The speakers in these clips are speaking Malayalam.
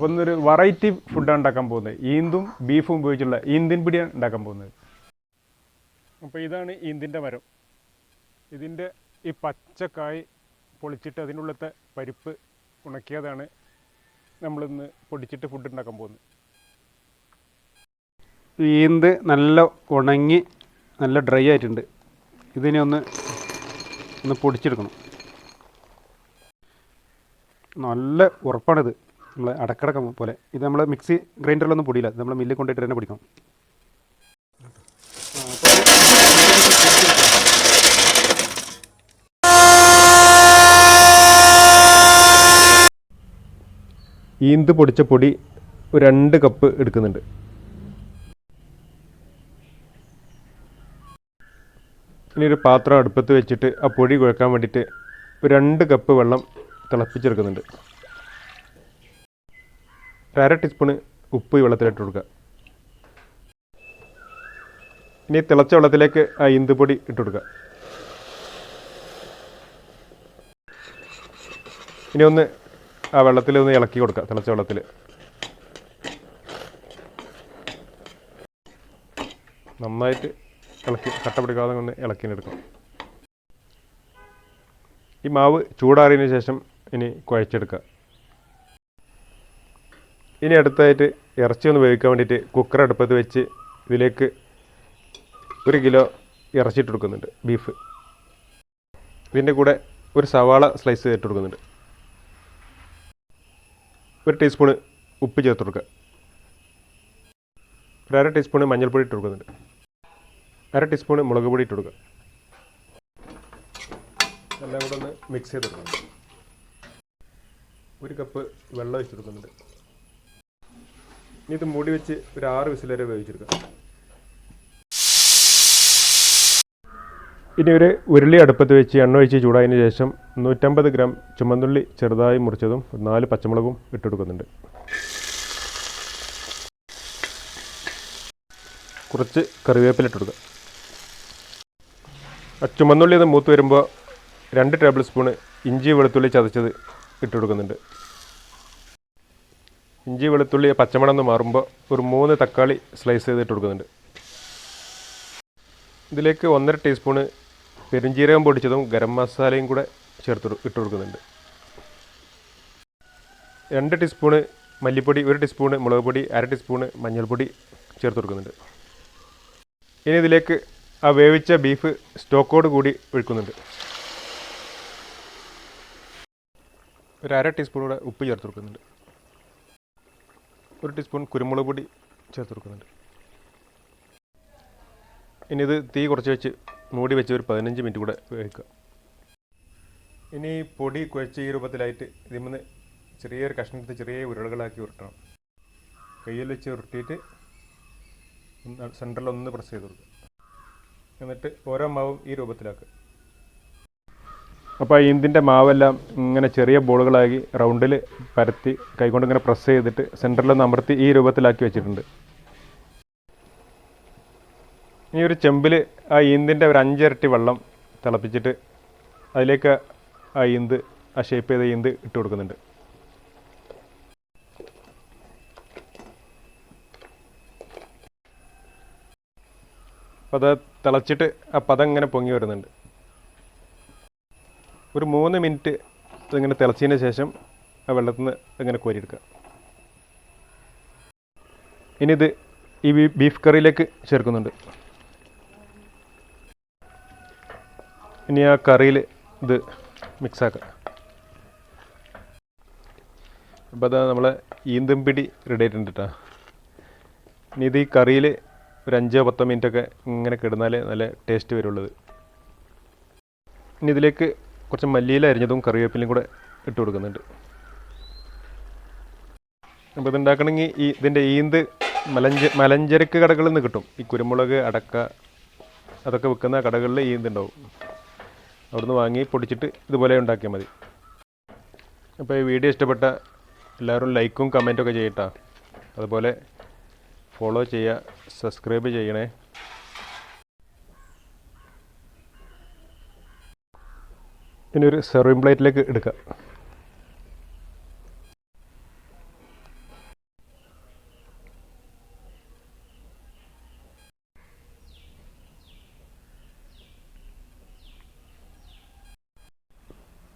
അപ്പോൾ ഇന്നൊരു വെറൈറ്റി ഫുഡാണ് ഉണ്ടാക്കാൻ പോകുന്നത്. ഈന്തും ബീഫും ഉപയോഗിച്ചുള്ള ഈന്തിൻ പിടിയാണ് ഉണ്ടാക്കാൻ പോകുന്നത്. അപ്പോൾ ഇതാണ് ഈന്തിന്റെ മരം. ഇതിന്റെ ഈ പച്ചക്കായ് പൊളിച്ചിട്ട് അതിനുള്ളത്തെ പരിപ്പ് ഉണക്കിയതാണ് നമ്മളിന്ന് പൊടിച്ചിട്ട് ഫുഡ് ഉണ്ടാക്കാൻ പോകുന്നത്. ഈന്ത് നല്ല ഉണങ്ങി നല്ല ഡ്രൈ ആയിട്ടുണ്ട്. ഇതിനെ ഒന്ന് ഒന്ന് പൊടിച്ചെടുക്കണം. നല്ല ഉറപ്പാണിത്. നമ്മൾ അടക്കടക്കം പോലെ. ഇത് നമ്മൾ മിക്സി ഗ്രൈൻഡറിലൊന്നും പൊടിയില്ല. നമ്മൾ മില്ലിൽ കൊണ്ടിട്ട് തന്നെ പൊടിക്കണം ഈന്ത് പൊടിച്ച പൊടി രണ്ട് കപ്പ് എടുക്കുന്നുണ്ട്. ഇനി ഒരു പാത്രം അടുപ്പത്ത് വെച്ചിട്ട് ആ പൊടി കുഴക്കാൻ വേണ്ടിയിട്ട് രണ്ട് കപ്പ് വെള്ളം തിളപ്പിച്ചെടുക്കുന്നുണ്ട്. അര ടീസ്പൂണ് ഉപ്പ് ഈ വെള്ളത്തിലിട്ട് കൊടുക്കുക. ഇനി തിളച്ച വെള്ളത്തിലേക്ക് ആ ഈന്ത് പൊടി ഇട്ട് കൊടുക്കുക. ഇനി ഒന്ന് ആ വെള്ളത്തിൽ ഒന്ന് ഇളക്കി കൊടുക്കുക തിളച്ച വെള്ളത്തിൽ. നന്നായിട്ട് ഇളക്കി കട്ട പിടിക്കാതെ ഒന്ന് ഇളക്കിനെടുക്കണം ഈ മാവ് ചൂടാറിയതിന് ശേഷം ഇനി കുഴച്ചെടുക്കുക. ഇനി അടുത്തായിട്ട് ഇറച്ചി ഒന്ന് വേവിക്കാൻ വേണ്ടിയിട്ട് കുക്കർ അടുപ്പത്ത് വെച്ച് ഇതിലേക്ക് ഒരു കിലോ ഇറച്ചി ഇട്ട് കൊടുക്കുന്നുണ്ട് ബീഫ് ഇതിന്റെ കൂടെ ഒരു സവാള സ്ലൈസ് ഇട്ട് കൊടുക്കുന്നുണ്ട്. ഒരു ടീസ്പൂണ് ഉപ്പ് ചേർത്ത് കൊടുക്കുക. ഒരു അര ടീസ്പൂണ് മഞ്ഞൾപ്പൊടി ഇട്ട് കൊടുക്കുന്നുണ്ട്. അര ടീസ്പൂണ് മുളക് പൊടി ഇട്ട് കൊടുക്കുക. എല്ലാം കൂടെ ഒന്ന് മിക്സ് ചെയ്ത് കൊടുക്കണം. ഒരു കപ്പ് വെള്ളം ഒഴിച്ച് കൊടുക്കുന്നുണ്ട്. ഇനി ഇത് മൂടി വെച്ച് ഒരു ആറ് വിസിൽ വരെ വേവിച്ചെടുക്കുക ഇനി ഒരു ഉരുളി അടുപ്പത്ത് വെച്ച് എണ്ണ ഒഴിച്ച് ചൂടായതിന് ശേഷം നൂറ്റമ്പത് ഗ്രാം ചുമന്നുള്ളി ചെറുതായി മുറിച്ചതും നാല് പച്ചമുളകും ഇട്ടെടുക്കുന്നുണ്ട്. കുറച്ച് കറിവേപ്പില ഇട്ടെടുക്കുക. ആ ചുമന്നുള്ളി ഒന്ന് മൂത്ത് വരുമ്പോൾ രണ്ട് ടേബിൾ സ്പൂണ് ഇഞ്ചി വെളുത്തുള്ളി ചതച്ചത് ഇട്ടെടുക്കുന്നുണ്ട്. ഇഞ്ചി വെളുത്തുള്ളി പച്ചമണം മാറുമ്പോൾ ഒരു മൂന്ന് തക്കാളി സ്ലൈസ് ചെയ്തിട്ട് കൊടുക്കുന്നുണ്ട്. ഇതിലേക്ക് ഒന്നര ടീസ്പൂണ് പെരുംജീരകം പൊടിച്ചതും ഗരം മസാലയും കൂടെ ചേർത്ത് ഇട്ട് കൊടുക്കുന്നുണ്ട്. രണ്ട് ടീസ്പൂണ് മല്ലിപ്പൊടി ഒരു ടീസ്പൂണ് മുളക് പൊടി അര ടീസ്പൂണ് മഞ്ഞൾപ്പൊടി ചേർത്ത് കൊടുക്കുന്നുണ്ട്. ഇനി ഇതിലേക്ക് ആ വേവിച്ച ബീഫ് സ്റ്റോക്കോട് കൂടി ഒഴിക്കുന്നുണ്ട്. ഒരു അര ടീസ്പൂൺ കൂടെ ഉപ്പ് ചേർത്ത് കൊടുക്കുന്നുണ്ട്. ഒരു ടീസ്പൂൺ കുരുമുളക് പൊടി ചേർത്ത് കൊടുക്കുന്നുണ്ട്. ഇനി ഇത് തീ കുറച്ച് വെച്ച് മൂടി വെച്ച് ഒരു പതിനഞ്ച് മിനിറ്റ് കൂടെ വേവിക്കുക. ഇനി പൊടി കുഴച്ച് ഈ രൂപത്തിലായിട്ട് ഇതിൽ ചെറിയൊരു കഷ്ണത്തിൽ ചെറിയ ഉരുളകളാക്കി ഉരുട്ടണം. കയ്യിൽ വെച്ച് ഉരുട്ടിയിട്ട് സെന്ററിൽ ഒന്ന് പ്രസ് ചെയ്ത് കൊടുക്കുക. എന്നിട്ട് ഓരോ മാവും ഈ രൂപത്തിലാക്കുക. അപ്പോൾ ഇതിന്റെ മാവെല്ലാം ഇങ്ങനെ ചെറിയ ബോളുകളാക്കി റൗണ്ടിൽ പരത്തി കൈകൊണ്ട് ഇങ്ങനെ പ്രസ് ചെയ്തിട്ട് സെന്ററിൽ അമർത്തി ഈ രൂപത്തിലാക്കി വെച്ചിട്ടുണ്ട്. ഈ ഒരു ചെമ്പിൽ ആ ഈന്തിന്റെ ഒരു അഞ്ചിരട്ടി വെള്ളം തിളപ്പിച്ചിട്ട് അതിലേക്ക് ആ ഈന്ത് ആ ഷേപ്പ് ചെയ്ത ഈന്ത് ഇട്ട് കൊടുക്കുന്നുണ്ട്. അപ്പോൾ അത് തിളച്ചിട്ട് ആ പദം ഇങ്ങനെ പൊങ്ങി വരുന്നുണ്ട്. ഒരു മൂന്ന് മിനിറ്റ് ഇങ്ങനെ തിളച്ചതിന് ശേഷം ആ വെള്ളത്തിൽ നിന്ന് ഇങ്ങനെ കോരിയെടുക്കുക. ഇനി ഇത് ഈ ബീഫ് കറിയിലേക്ക് ചേർക്കുന്നുണ്ട്. ഇനി ആ കറിയിൽ ഇത് മിക്സാക്കുക അപ്പോൾ അതാ നമ്മളെ ഈന്തം പിടി റെഡി ആയിട്ടുണ്ട് കേട്ടോ ഇനി ഇത് ഈ കറിയിൽ ഒരു അഞ്ചോ പത്തോ മിനിറ്റൊക്കെ ഇങ്ങനെ കിടന്നാലേ നല്ല ടേസ്റ്റ് വരുള്ളത്. ഇനി ഇതിലേക്ക് കുറച്ച് മല്ലിയില അരിഞ്ഞതും കറിവേപ്പിലയും കൂടെ ഇട്ട് കൊടുക്കുന്നുണ്ട്. അപ്പോൾ ഇതുണ്ടാക്കണമെങ്കിൽ ഈ ഇതിന്റെ ഈന്ത് മലഞ്ച മലഞ്ചരക്ക് കടകളിൽ നിന്ന് കിട്ടും. ഈ കുരുമുളക് അടക്ക അതൊക്കെ വിൽക്കുന്ന കടകളിൽ ഈന്ത് ഉണ്ടാവും. അവിടുന്ന് വാങ്ങി പൊടിച്ചിട്ട് ഇതുപോലെ ഉണ്ടാക്കിയാൽ മതി. അപ്പോൾ ഈ വീഡിയോ ഇഷ്ടപ്പെട്ട എല്ലാവരും ലൈക്കും കമന്റും ഒക്കെ ചെയ്യട്ടാ. അതുപോലെ ഫോളോ ചെയ്യുക സബ്സ്ക്രൈബ് ചെയ്യണേ. ഇനി ഒരു പ്ലേറ്റിലേക്ക് എടുക്കുക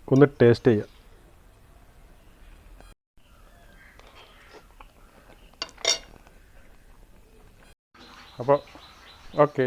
ഒന്ന് ടേസ്റ്റ് ചെയ്യാം. അപ്പോൾ ഓക്കെ